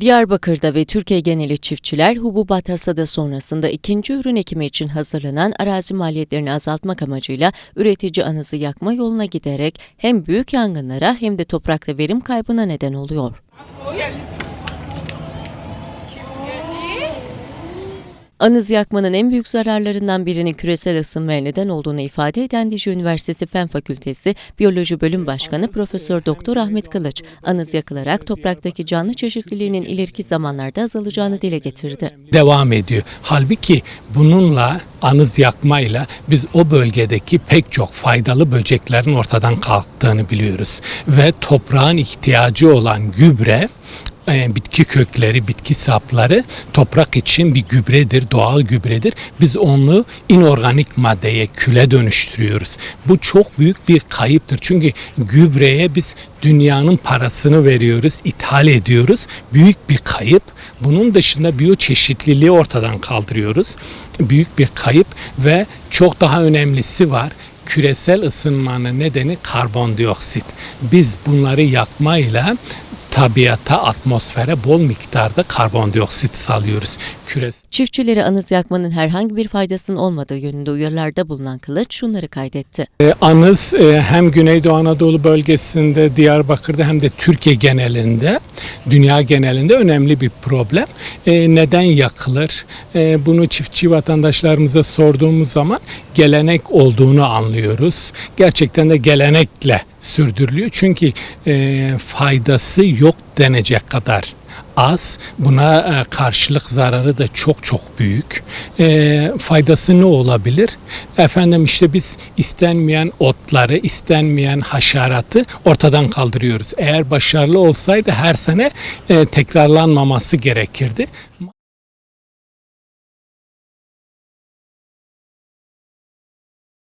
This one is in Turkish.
Diyarbakır'da ve Türkiye geneli çiftçiler hububat hasadı sonrasında ikinci ürün ekimi için hazırlanan arazi maliyetlerini azaltmak amacıyla üretici anızı yakma yoluna giderek hem büyük yangınlara hem de toprakta verim kaybına neden oluyor. Anız yakmanın en büyük zararlarından birinin küresel ısınmaya neden olduğunu ifade eden Dicle Üniversitesi Fen Fakültesi Biyoloji Bölüm Başkanı Profesör Doktor Ahmet Kılıç, anız yakılarak topraktaki canlı çeşitliliğinin ileriki zamanlarda azalacağını dile getirdi. devam ediyor. Halbuki bununla anız yakmayla biz o bölgedeki pek çok faydalı böceklerin ortadan kalktığını biliyoruz. Ve toprağın ihtiyacı olan gübre bitki kökleri, bitki sapları toprak için bir gübredir, doğal gübredir. Biz onu inorganik maddeye, küle dönüştürüyoruz. Bu çok büyük bir kayıptır. Çünkü gübreye biz dünyanın parasını veriyoruz, ithal ediyoruz. Büyük bir kayıp. Bunun dışında biyoçeşitliliği ortadan kaldırıyoruz. Büyük bir kayıp ve çok daha önemlisi var küresel ısınmanın nedeni karbondioksit. Biz bunları yakmayla tabiata, atmosfere bol miktarda karbondioksit salıyoruz. Küresel Çiftçilere anız yakmanın herhangi bir faydasının olmadığı yönünde uyarılarda bulunan Kılıç şunları kaydetti. E, Anız e, hem Güneydoğu Anadolu bölgesinde, Diyarbakır'da hem de Türkiye genelinde, dünya genelinde önemli bir problem. E, Neden yakılır? E, Bunu çiftçi vatandaşlarımıza sorduğumuz zaman gelenek olduğunu anlıyoruz. Gerçekten de gelenekle sürdürülüyor. Çünkü e, faydası yok denecek kadar az. Buna e, karşılık zararı da çok çok büyük. E, faydası ne olabilir? Efendim işte biz istenmeyen otları, istenmeyen haşeratı ortadan kaldırıyoruz. Eğer başarılı olsaydı her sene e, tekrarlanmaması gerekirdi.